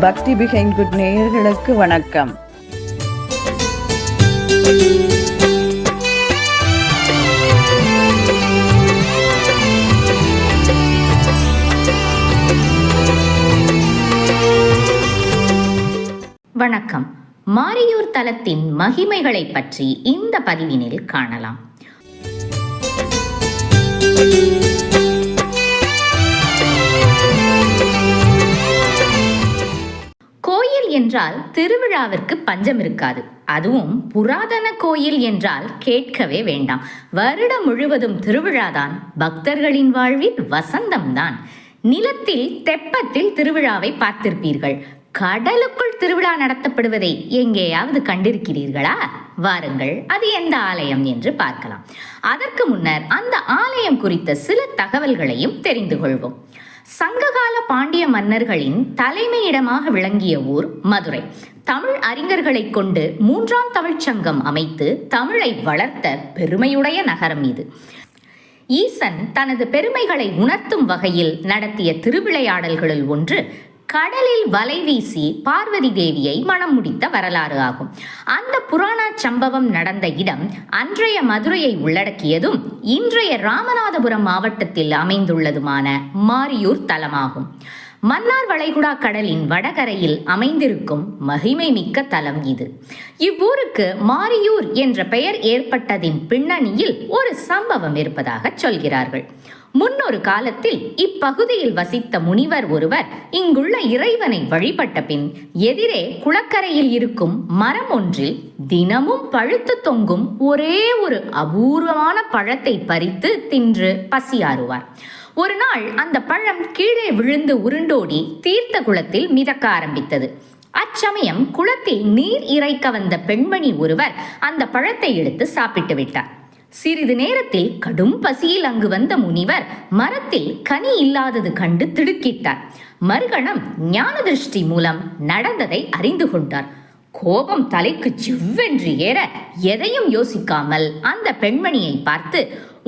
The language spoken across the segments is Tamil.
பக்தி பிகைன் குட் நேயர்களுக்கு வணக்கம். வணக்கம். மாரியூர் தலத்தின் மகிமைகளை பற்றி இந்த பதிவினில் காணலாம். என்றால் திருவிழாவிற்கு பஞ்சம் இருக்காது. அதுவும் புராதன கோயில் என்றால் கேட்கவே வேண்டாம். வருடம் முழுவதும் திருவிழாதான் பக்தர்களின் வாழ்வில் வசந்தம்தான். நிலத்தில் தெப்பத்தில் திருவிழாவை பார்த்திருப்பீர்கள். கடலுக்குள் திருவிழா நடத்தப்படுவதை எங்கேயாவது கண்டிருக்கிறீர்களா? வாருங்கள். அது எந்த ஆலயம் என்று பார்க்கலாம். அதற்கு முன்னர் அந்த ஆலயம் குறித்த சில தகவல்களையும் தெரிந்து கொள்வோம். சங்ககால பாண்டிய மன்னர்களின் தலைமையிடமாக விளங்கிய ஊர் மதுரை. தமிழ் அறிஞர்களைக் கொண்டு மூன்றாம் தமிழ்ச்சங்கம் அமைத்து தமிழை வளர்த்த பெருமையுடைய நகரம் இது. ஈசன் தனது பெருமைகளை உணர்த்தும் வகையில் நடத்திய திருவிளையாடல்களுள் ஒன்று கடலில் வலை வீசி பார்வதி தேவியை மணம் முடித்த வரலாறு ஆகும். அந்த புராண சம்பவம் நடந்த இடம் அன்றைய மதுரையை உள்ளடக்கியதும் இன்றைய ராமநாதபுரம் மாவட்டத்தில் அமைந்துள்ளதுமான மாரியூர் தலமாகும். மன்னார் வளைகுடா கடலின் வடகரையில் அமைந்திருக்கும் மகிமை மிக்க தலம் இது. இவ்வூருக்கு மாரியூர் என்ற பெயர் ஏற்பட்டதின் பின்னணியில் ஒரு சம்பவம் இருப்பதாக சொல்கிறார்கள். முன்னொரு காலத்தில் இப்பகுதியில் வசித்த முனிவர் ஒருவர் இங்குள்ள இறைவனை வழிபட்ட பின் எதிரே குளக்கரையில் இருக்கும் மரம் ஒன்றில் தினமும் பழுத்து தொங்கும் ஒரே ஒரு அபூர்வமான பழத்தை பறித்து தின்று பசியாறுவார். ஒரு நாள் அந்த பழம் கீழே விழுந்து உருண்டோடி தீர்த்த குளத்தில் மிதக்க ஆரம்பித்தது. அச்சமயம் குளத்தில் நீர் இறைக்க வந்த பெண்மணி ஒருவர் அந்த பழத்தை எடுத்து சாப்பிட்டு விட்டார். சிறிது நேரத்தில் கடும் பசியில் அங்கு வந்த முனிவர் மரத்தில் கனி இல்லாதது கண்டு திடுக்கிட்டார். மறுகணம் ஞான திருஷ்டி மூலம் நடந்ததை அறிந்து கொண்டார். கோபம் தலைக்கு சிவ்வென்று ஏற எதையும் யோசிக்காமல் அந்த பெண்மணியை பார்த்து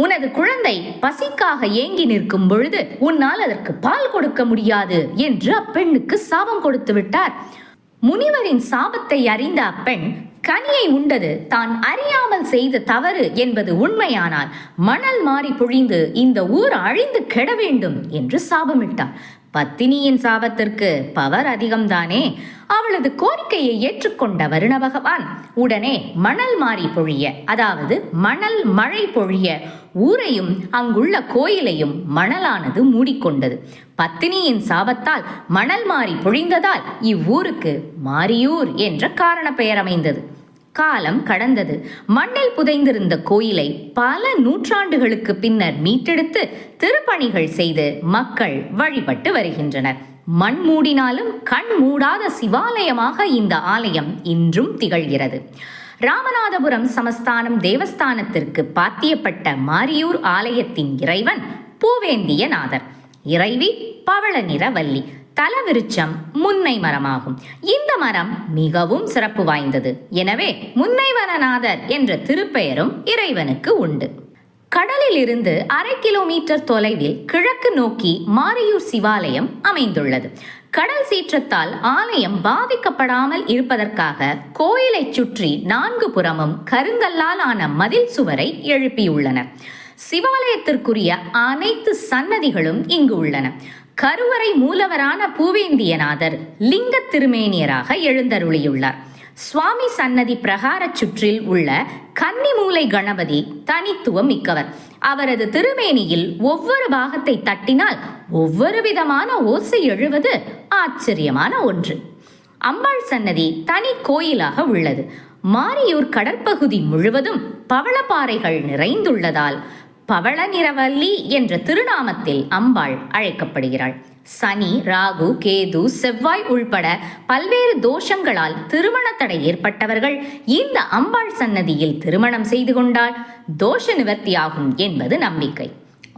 உனது குழந்தை பசிக்காக ஏங்கி நிற்கும் பொழுது உன்னால் அதற்கு பால் கொடுக்க முடியாது என்று அப்பெண்ணுக்கு சாபம் கொடுத்து விட்டார். முனிவரின் சாபத்தை அறிந்த அப்பெண் கனியை உண்டது. தான் அறியாமல் செய்த தவறு என்பது உண்மையானால் மணல் மாறி பொழிந்து இந்த ஊர் அழிந்து கெட வேண்டும் என்று சாபமிட்டார் பத்தினியின் சாபத்திற்கு பவர் அதிகம்தானே? அவளது கோரிக்கையை ஏற்றுக்கொண்ட வருண பகவான் உடனே மணல் மாறி பொழிய அதாவது மணல் மழை பொழிய ஊரையும் அங்குள்ள கோயிலையும் மணலானது மூடிக்கொண்டது. பத்தினியின் சாபத்தால் மணல் மாறி பொழிந்ததால் இவ்வூருக்கு மாரியூர் என்ற காரண பெயர் அமைந்தது. காலம் கடந்தது. மண்ணில் புதைந்திருந்த கோயிலை பல நூற்றாண்டுகளுக்கு பின்னர் மீட்டெடுத்து திருப்பணிகள் செய்து மக்கள் வழிபட்டு வருகின்றனர். மண் மூடினாலும் கண் மூடாத சிவாலயமாக இந்த ஆலயம் இன்றும் திகழ்கிறது. ராமநாதபுரம் சமஸ்தானம் தேவஸ்தானத்திற்கு பாத்தியப்பட்ட மாரியூர் ஆலயத்தின் இறைவன் பூவேந்தியநாதர். இறைவி பவள நிற வள்ளி தலவிருச்சம் முன்னை மரமாகும். இந்த மரம் மிகவும் சிறப்பு வாய்ந்தது. எனவே முன்னைவனநாதர் என்ற திருப்பெயரும் இறைவனுக்கு உண்டு. கடலில் இருந்து அரை கிலோமீட்டர் தொலைவில் கிழக்கு நோக்கி மாரியூர் சிவாலயம் அமைந்துள்ளது. கடல் சீற்றத்தால் ஆலயம் பாதிக்கப்படாமல் இருப்பதற்காக கோயிலை சுற்றி நான்கு புறமும் கருங்கல்லால் ஆன மதில் சுவரை எழுப்பியுள்ளனர். சிவாலயத்திற்குரிய அனைத்து சன்னதிகளும் இங்கு உள்ளன. கருவறை மூலவரான பூவேந்தியநாதர் லிங்க திருமேனியராக எழுந்தருளியுள்ளார். சுவாமி சன்னதி பிரகார சுற்றில் உள்ள கன்னிமூலை கணபதி தனித்துவம் மிக்கவர். அவரது திருமேனியில் ஒவ்வொரு பாகத்தை தட்டினால் ஒவ்வொரு விதமான ஓசை எழுவது ஆச்சரியமான ஒன்று. அம்பாள் சன்னதி தனி கோயிலாக உள்ளது. மாரியூர் கடற்பகுதி முழுவதும் பவளப்பாறைகள் நிறைந்துள்ளதால் பவள நிறவல்லி என்ற திருநாமத்தில் அம்பாள் அழைக்கப்படுகிறாள். சனி ராகு கேது செவ்வாய் உள்பட பல்வேறு தோஷங்களால் திருமண தடை ஏற்பட்டவர்கள் இந்த அம்பாள் சன்னதியில் திருமணம் செய்து கொண்டால் தோஷ நிவர்த்தியாகும் என்பது நம்பிக்கை.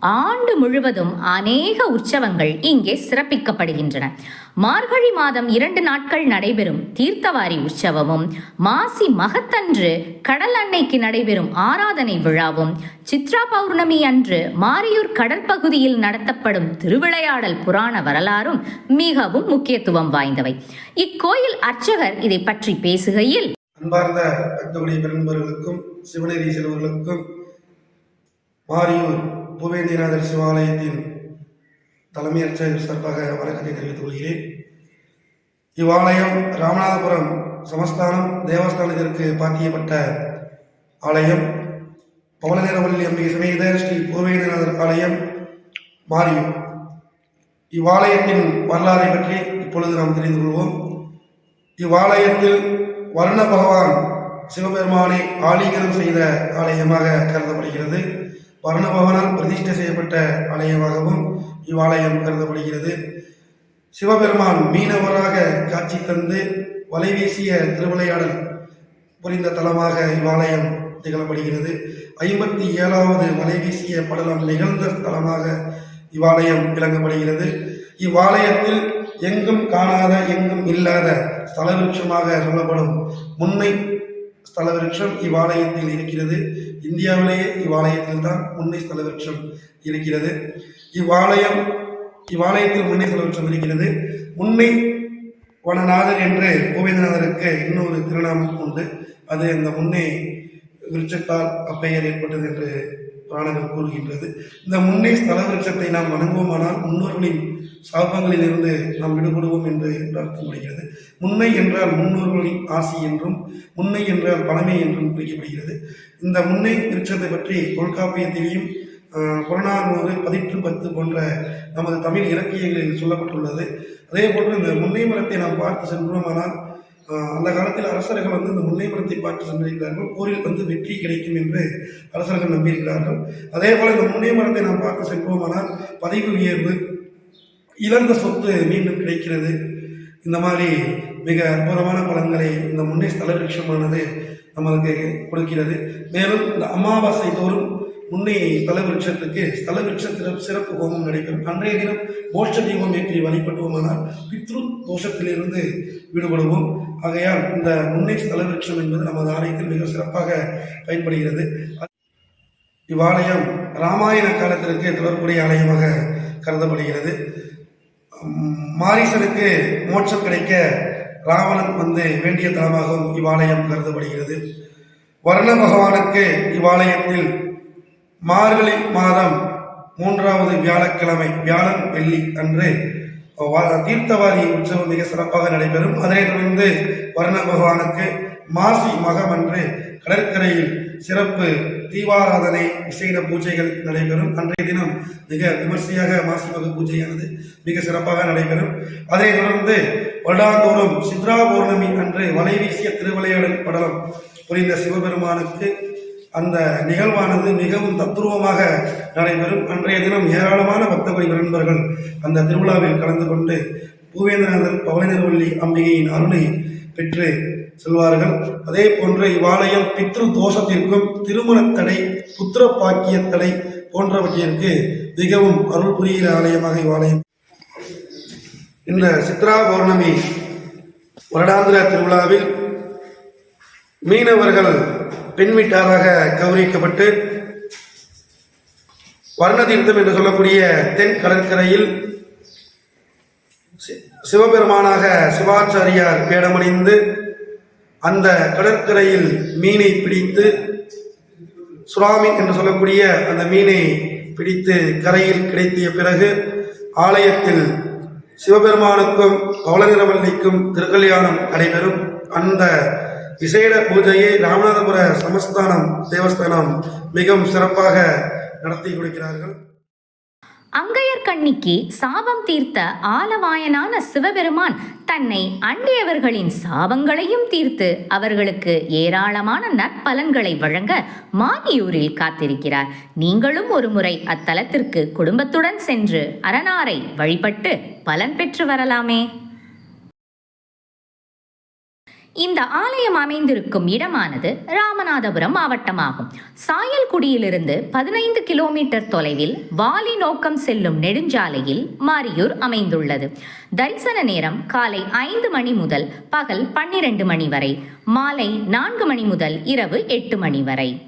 ஆண்டு முழுவதும் அநேக உற்சவங்கள் இங்கே சிறப்பிக்கப்படுகின்றன. மார்கழி மாதம் இரண்டு நாட்கள் நடைபெறும் தீர்த்தவாரி உற்சவமும் மாசி மகத்தன்று கடல் அன்னைக்கு நடைபெறும் ஆராதனை விழாவும் சித்ரா பௌர்ணமி அன்று மாரியூர் கடற்பகுதியில் நடத்தப்படும் திருவிளையாடல் புராண வரலாறும் மிகவும் முக்கியத்துவம் வாய்ந்தவை. இக்கோயில் அர்ச்சகர் இதை பற்றி பேசுகையில் அன்பார்ந்த பெரும்பர்களுக்கும் சிவநெறி செல்வர்களுக்கும் மாரியூர் பூவேந்திரநாதர் சிவாலயத்தின் தலைமையற்ற சார்பாக வணக்கத்தை தெரிவித்துக் கொள்கிறேன். இவ்வாலயம் ராமநாதபுரம் சமஸ்தானம் தேவஸ்தானத்திற்கு பாத்தியப்பட்ட ஆலயம். பவளநிறவல்லி அம்பிகை சமேத ஸ்ரீ பூவேந்திரநாதர் ஆலயம் மாறியும். இவ்வாலயத்தின் வரலாறை பற்றி இப்பொழுது நாம் தெரிந்து கொள்வோம். இவ்வாலயத்தில் வருண பகவான் சிவபெருமானை ஆலிங்கனம் செய்த ஆலயமாக கருதப்படுகிறது. வருண பிரதிஷ்டை செய்யப்பட்ட ஆலயமாகவும் இவ்வாலயம் கருதப்படுகிறது. சிவபெருமான் மீனவராக காட்சி தந்து வலை வீசிய திருவிளையாடல் புரிந்த தலமாக இவ்வாலயம் திகழப்படுகிறது. ஐம்பத்தி ஏழாவது வலை வீசிய படலம் நிகழ்ந்த தலமாக இவ்வாலயம் விளங்கப்படுகிறது. இவ்வாலயத்தில் எங்கும் காணாத எங்கும் இல்லாத ஸ்தல விருட்சமாக சொல்லப்படும் முன்னை ஸ்தல விருட்சம் இவ்வாலயத்தில் இருக்கிறது. இந்தியாவிலேயே இவ்வாலயத்தில் தான் முன்னை ஸ்தல விருட்சம் இருக்கிறது இவ்வாலயம் இவ்வாலயத்தில் முன்னை ஸ்தல விருட்சம் இருக்கிறது. முன்னை வனநாதர் என்று கோவிந்தநாதருக்கு இன்னொரு திருநாமம் உண்டு. அது அந்த முன்னே விருட்சத்தால் அப்பெயர் ஏற்பட்டது என்று புராணங்கள் கூறுகின்றது. இந்த முன்னே ஸ்தல விருட்சத்தை நாம் வணங்குவோமானால் முன்னோர்களின் சாபங்களில் இருந்து நாம் விடுபடுவோம் என்று அர்த்தம் முடிகிறது முன்னை என்றால் முன்னோர்களின் ஆசி என்றும் முன்னை என்றால் பழமை என்றும் குறிக்கப்படுகிறது. இந்த முன்னை விருட்சத்தை பற்றி தொல்காப்பியத்திலையும் புறநானூறு பதிற்று பத்து போன்ற நமது தமிழ் இலக்கியங்களில் சொல்லப்பட்டுள்ளது. அதே போன்று இந்த முன்னை மரத்தை நாம் பார்த்து சென்றோமானால் அந்த காலத்தில் அரசர்கள் வந்து இந்த முன்னை மரத்தை பார்த்து சென்றிருக்கிறார்கள். போரில் வந்து வெற்றி கிடைக்கும் என்று அரசர்கள் நம்பியிருக்கிறார்கள். அதே போல இந்த முன்னை மரத்தை நாம் பார்த்து சென்றோமானால் பதவி உயர்வு இழந்த சொத்து மீண்டும் கிடைக்கிறது. இந்த மாதிரி மிக அற்புதமான பலன்களை இந்த முன்னே தலவிருஷமானது நம்மளுக்கு கொடுக்கிறது. மேலும் இந்த அமாவாசை தோறும் முன்னே தலவிருஷத்துக்கு விருட்சத்துக்கு சிறப்பு ஹோமம் நடைபெறும். அன்றைய தினம் மோட்ச தீபம் ஏற்றி வழிபட்டுவோமானால் பித்ரு தோஷத்திலிருந்து விடுபடுவோம். ஆகையால் இந்த முன்னே ஸ்தல என்பது நமது ஆலயத்தில் மிக சிறப்பாக பயன்படுகிறது. இவ்வாலயம் ராமாயண காலத்திற்கு தொடர்புடைய ஆலயமாக கருதப்படுகிறது. மாரீசனுக்கு மோட்சம் கிடைக்க ராவணன் வந்து வேண்டிய தலமாகவும் இவ்வாலயம் கருதப்படுகிறது. வர்ண பகவானுக்கு இவ்வாலயத்தில் மார்கழி மாதம் மூன்றாவது வியாழக்கிழமை வியாழன் வெள்ளி அன்று தீர்த்தவாரி உற்சவம் மிக சிறப்பாக நடைபெறும். அதனைத் தொடர்ந்து வர்ண பகவானுக்கு மாசி மகம் அன்று கடற்கரையில் சிறப்பு தீபாராதனை விசேட பூஜைகள் நடைபெறும். அன்றைய தினம் மிக விமர்சையாக மாசி மக பூஜையானது மிக சிறப்பாக நடைபெறும். அதைத் தொடர்ந்து வருடாந்தோறும் சித்ரா பௌர்ணமி அன்று வலை வீசிய திருவிளையாடல் படலம் புரிந்த சிவபெருமானுக்கு அந்த நிகழ்வானது மிகவும் தத்துருவமாக நடைபெறும். அன்றைய தினம் ஏராளமான பக்தகுடி நண்பர்கள் அந்த திருவிழாவில் கலந்து கொண்டு பூவேந்திரநாதர் பவனிதர்வள்ளி அம்பிகையின் அருளை பெற்று செல்வார்கள். அதே போன்று இவ்வாலயம் பித்ரு தோஷத்திற்கும் திருமணத்தடை புத்திர பாக்கிய தடை போன்றவற்றிற்கு மிகவும் அருள் புரிகிற ஆலயமாக இவ்வாலயம். இந்த சித்ரா பௌர்ணமி வருடாந்திர திருவிழாவில் மீனவர்கள் பெண் வீட்டாராக கௌரவிக்கப்பட்டு வர்ணதீர்த்தம் என்று சொல்லக்கூடிய தென் கடற்கரையில் சி- சிவபெருமானாக சிவாச்சாரியார் வேடமணிந்து அந்த கடற்கரையில் மீனை பிடித்து சுறாமி என்று சொல்லக்கூடிய அந்த மீனை பிடித்து கரையில் கிடைத்திய பிறகு ஆலயத்தில் சிவபெருமானுக்கும் பவளநிறவல்லிக்கும் திருக்கல்யாணம் நடைபெறும். அந்த விசேட பூஜையை ராமநாதபுர சமஸ்தானம் தேவஸ்தானம் மிகவும் சிறப்பாக நடத்தி கொடுக்கிறார்கள். அங்கையர் கண்ணிக்கு சாபம் தீர்த்த ஆலவாயனான சிவபெருமான் தன்னை அண்டியவர்களின் சாபங்களையும் தீர்த்து அவர்களுக்கு ஏராளமான நற்பலன்களை வழங்க மானியூரில் காத்திருக்கிறார். நீங்களும் ஒரு முறை அத்தலத்திற்கு குடும்பத்துடன் சென்று அரணாரை வழிபட்டு பலன் பெற்று வரலாமே. இந்த ஆலயம் அமைந்திருக்கும் இடமானது ராமநாதபுரம் மாவட்டமாகும். சாயல்குடியிலிருந்து பதினைந்து கிலோமீட்டர் தொலைவில் வாலி நோக்கம் செல்லும் நெடுஞ்சாலையில் மாரியூர் அமைந்துள்ளது. தரிசன நேரம் காலை ஐந்து மணி முதல் பகல் பன்னிரண்டு மணி வரை மாலை நான்கு மணி முதல் இரவு எட்டு மணி வரை.